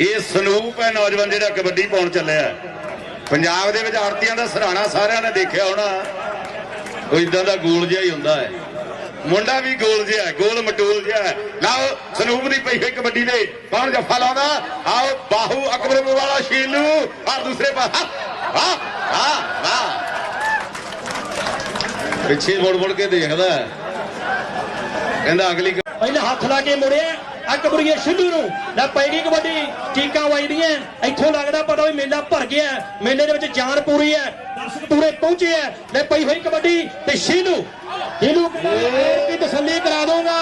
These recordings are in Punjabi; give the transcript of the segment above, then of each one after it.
ਇਹ ਸਨੂਪ ਹੈ ਨੌਜਵਾਨ ਜਿਹੜਾ ਕਬੱਡੀ ਪਾਉਣ ਚੱਲਿਆ ਪੰਜਾਬ ਦੇ ਵਿੱਚ ਆਰਤੀਆਂ ਦਾ ਸਰਾਣਾ ਸਾਰਿਆਂ ਨੇ ਦੇਖਿਆ ਹੋਣਾ। ਉਹ ਇਦਾਂ ਦਾ ਗੋਲ ਜਿਹਾ ਹੀ ਹੁੰਦਾ ਹੈ। ਮੁੰਡਾ ਵੀ ਗੋਲ ਜਿਹਾ ਹੈ, ਗੋਲ ਮਟੂਲ ਜਿਹਾ ਲਓ ਸਨੂਪ ਦੀ ਪਈ ਹੋਈ ਕਬੱਡੀ ਦੇ। ਕੌਣ ਜੱਫਾ ਲਾਉਂਦਾ? ਆਓ ਬਾਹੂ ਅਕਬਰ ਵਾਲਾ ਸ਼ੀਲੂ ਔਰ ਦੂਸਰੇ ਪਾਸੇ ਵਾਹ ਵਾਹ ਵਾਹ ਪਿੱਛੇ ਮੁੜ ਮੁੜ ਕੇ ਦੇਖਦਾ ਕਹਿੰਦਾ ਅਗਲੀ ਪਹਿਲਾਂ ਹੱਥ ਲਾ ਕੇ ਮੁੜਿਆ। ਅਕਬਰੀਏ ਸਿੱਧੂ ਨੂੰ। ਲੈ ਪੈ ਗਈ ਕਬੱਡੀ, ਚੀਕਾਂ ਵੱਜਦੀਆਂ। ਇੱਥੋਂ ਲੱਗਦਾ ਪਤਾ ਵੀ ਮੇਲਾ ਭਰ ਗਿਆ ਮੇਲੇ ਦੇ ਵਿੱਚ ਜਾਨ ਪੂਰੀ ਹੈ। ਦਰਸ਼ਕ ਪੂਰੇ ਪਹੁੰਚੇ ਹੈ। ਲੈ ਪਈ ਹੋਈ ਕਬੱਡੀ ਤੇ ਸ਼ੀਲੂ। ਇਹਨੂੰ ਕੀ ਤਸੱਲੀ ਕਰਾ ਦੂੰਗਾ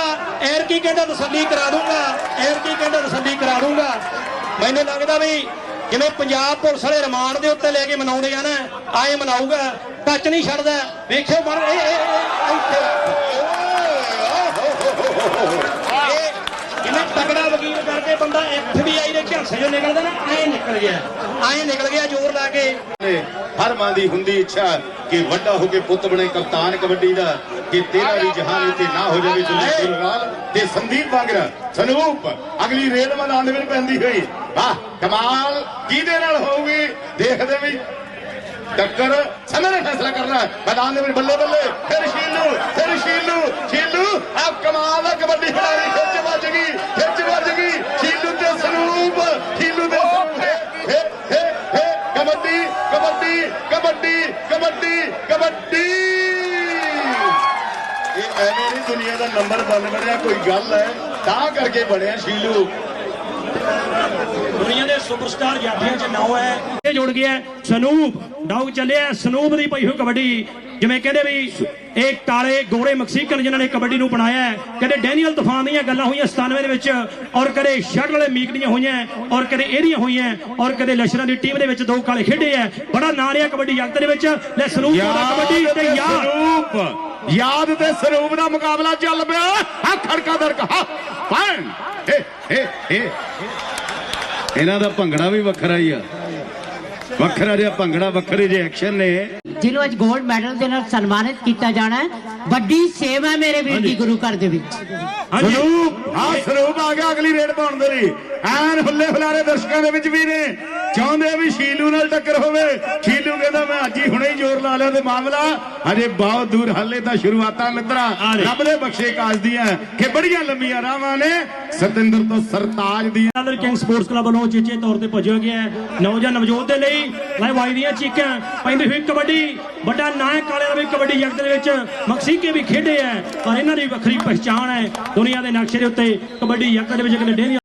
ਐਰ ਕੀ ਕਹਿੰਦਾ ਤਸੱਲੀ ਕਰਾ ਦੂੰਗਾ ਐਰ ਕੀ ਕਹਿੰਦਾ ਤਸੱਲੀ ਕਰਾ ਦੂੰਗਾ ਮੈਨੂੰ ਲੱਗਦਾ ਵੀ ਜਿਵੇਂ ਪੰਜਾਬ ਪੁਲਿਸ ਵਾਲੇ ਰਿਮਾਂਡ ਦੇ ਉੱਤੇ ਲੈ ਕੇ ਮਨਾਉਂਦੇ ਆ ਨਾ, ਆਏ ਮਨਾਊਗਾ। ਟੱਚ ਨਹੀਂ ਛੱਡਦਾ। ਵੇਖਿਓ ਮਰ ਇਹ ਇਹ ਇੱਥੇ ਇਹ ਜਿਵੇਂ ਤਗੜਾ ਵਕੀਲ ਐਫਬੀਆਈ ਦੇ ਝਾਂਸੇ ਚੋਂ ਨਿਕਲਦਾ ਨਾ ਐਂ ਨਿਕਲ ਗਿਆ। ਐਂ ਨਿਕਲ ਗਿਆ ਜ਼ੋਰ ਲਾ ਕੇ। ਹਰ ਮਾਂ ਦੀ ਹੁੰਦੀ ਇੱਛਾ ਕਿ ਵੱਡਾ ਹੋ ਕੇ ਪੁੱਤ ਬਣੇ ਕਪਤਾਨ ਕਬੱਡੀ ਦਾ ਕਿ ਤੇਰਾ ਵੀ ਜਹਾਨ ਤੇ ਨਾ ਹੋ ਜਾਵੇ ਜੁਲੂਸ ਗੁਰਵਾਲ ਤੇ ਸੰਦੀਪ ਬਾਂਗਰਾ ਸਨੂਪ ਅਗਲੀ ਰੇਡ ਮੈਦਾਨ ਦੇ ਵਿੱਚ ਪੈਂਦੀ ਹੋਈ। ਵਾਹ ਕਮਾਲ! ਕਿਹਦੇ ਨਾਲ ਹੋਊਗੀ? ਦੇਖਦੇ ਵੀ ਟੱਕਰ। ਸਮੇਂ ਨੇ ਫੈਸਲਾ ਕਰਨਾ। ਮੈਦਾਨ ਦੇ ਵਿੱਚ ਬੱਲੇ ਬੱਲੇ ਫਿਰ ਸ਼ੀਲੂ ਫਿਰ ਸ਼ੀਲੂ ਸ਼ੀਲੂ ਆ ਕਮਾਲ ਦਾ ਕਬੱਡੀ ਖਿਡਾਰੀ। ਕਬੱਡੀ ਕਬੱਡੀ ਕਬੱਡੀ। ਇਹ ਐਵੇਂ ਨਹੀਂ ਦੁਨੀਆ ਦਾ ਨੰਬਰ ਬਣ ਬਣਿਆ ਕੋਈ ਗੱਲ ਹੈ। ਤਾਂ ਕਰਕੇ ਬਣਿਆ ਸ਼ੀਲੂ। ਦੁਨੀਆ ਦੇ ਸੁਪਰਸਟਾਰ ਜਾਫੀਆਂ ਚ ਨਾਮ ਹੈ। ਇਹ ਜੁੜ ਗਿਆ ਸਨੂਪ। ਡਾਊ ਚੱਲਿਆ ਸਨੂਪ ਦੀ ਪਈ ਹੋਈ ਕਬੱਡੀ। ਜਿਵੇਂ ਕਹਿੰਦੇ ਵੀ ਇਹ ਕਾਲੇ ਗੋਰੇ ਮੈਕਸੀਕਨ ਜਿਨ੍ਹਾਂ ਨੇ ਕਬੱਡੀ ਨੂੰ ਬਣਾਇਆ ਹੈ ਕਦੇ ਡੈਨੀਅਲ ਤੂਫਾਨ ਦੀਆਂ ਗੱਲਾਂ ਹੋਈਆਂ 97 ਦੇ ਵਿੱਚ ਔਰ ਕਦੇ ਸ਼ਟਲ ਵਾਲੇ ਮੀਕ ਦੀਆਂ ਹੋਈਆਂ ਔਰ ਕਦੇ ਇਹਦੀਆਂ ਹੋਈਆਂ ਔਰ ਕਦੇ ਲਸ਼ਰਾਂ ਦੀ ਟੀਮ ਦੇ ਵਿੱਚ ਦੋ ਕਾਲੇ ਖੇਡੇ ਆ ਬੜਾ ਨਾਂ ਲਿਆ ਕਬੱਡੀ ਜਗਤ ਦੇ ਵਿੱਚ ਲੈ ਸਨੂਪ ਦਾ ਕਬੱਡੀ ਤੇ ਯਾਰ ਸਰੂਪ ਯਾਦ ਤੇ ਸਰੂਪ ਦਾ ਮੁਕਾਬਲਾ ਚੱਲ ਪਿਆ। ਆ ਖੜਕਾ ਦੜਕਾ ਹਾਂ ਏ ਏ ਏ ਇਹਨਾਂ ਦਾ ਭੰਗੜਾ ਵੀ ਵੱਖਰਾ ਹੀ ਆ। ਵੱਖਰਾ ਜਿਹਾ ਭੰਗੜਾ ਵੱਖਰੇ ਜਿਹੇ ਐਕਸ਼ਨ ਨੇ। ਜਿਹਨੂੰ ਅੱਜ 골ਡ ਮੈਡਲ ਦੇ ਨਾਲ ਸਨਮਾਨਿਤ ਕੀਤਾ ਜਾਣਾ ਹੈ। ਵੱਡੀ ਸੇਵਾ ਹੈ ਮੇਰੇ ਵੀਰ ਦੀ ਗੁਰੂ ਘਰ ਦੇ ਵਿੱਚ। ਹਾਂਜੀ। ਸਰੂਪ ਹਾਂ ਸਰੂਪ ਆ ਗਿਆ ਅਗਲੀ ਰੇਡ ਪਾਉਣ ਦੇ ਲਈ। ਐਨ ਹੁੱਲੇ ਹੁਲਾਰੇ ਦਰਸ਼ਕਾਂ ਦੇ ਵਿੱਚ ਵੀ ਨੇ। ਚਾਹੁੰਦੇ ਆ ਵੀ ਸ਼ੀਲੂ ਨਾਲ ਟੱਕਰ ਹੋਵੇ। ਸ਼ੀਲੂ ਕਹਿੰਦਾ ਮੈਂ ਅੱਜ ਹੀ ਹੁਣੇ ਹੀ ਜ਼ੋਰ ਲਾ ਲਿਆ ਤੇ ਮਾਮਲਾ ਅਜੇ ਬਹੁਤ ਦੂਰ ਹਾਲੇ ਤਾਂ ਸ਼ੁਰੂਆਤਾਂ ਮਿੱਤਰਾ। ਆ। ਰੱਬ ਦੇ ਬਖਸ਼ੇ ਕਾਜ ਦੀਆਂ ਕਿ ਬੜੀਆਂ ਲੰਮੀਆਂ ਰਾਵਾਂ ਨੇ ਸਤਿੰਦਰ ਤੋਂ ਸਰਤਾਜ ਦੀਆਂ। ਆਦਰ ਕਿੰਗ ਸਪੋਰਟਸ ਕਲੱਬ ਵੱਲੋਂ ਚੇਚੇ ਤੌਰ ਤੇ ਭਜਿਆ ਗਿਆ। ਨੌਜਵਾਨ ਨਵਜੋਤ ਦੇ ਲਈ ਲਾਈਵ ਆਈ ਦੀਆਂ ਚੀਕਾਂ ਪੈਂਦੀ ਹੋਈ ਕਬੱਡੀ। ਵੱਡਾ ਨਾਂ ਕਾਲੇ ਦਾ ਵੀ ਕਬੱਡੀ ਜਗਤ ਦੇ ਵਿੱਚ ਮਕਸੀਕੇ ਵੀ ਖੇਡੇ ਹੈ। ਪਰ ਇਹਨਾਂ ਦੀ ਵੱਖਰੀ ਪਛਾਣ ਹੈ। ਦੁਨੀਆ ਦੇ ਨਕਸ਼ੇ ਦੇ ਉੱਤੇ ਕਬੱਡੀ ਜਗਤ ਦੇ ਵਿੱਚ ਇੱਕ ਡੇਰੀ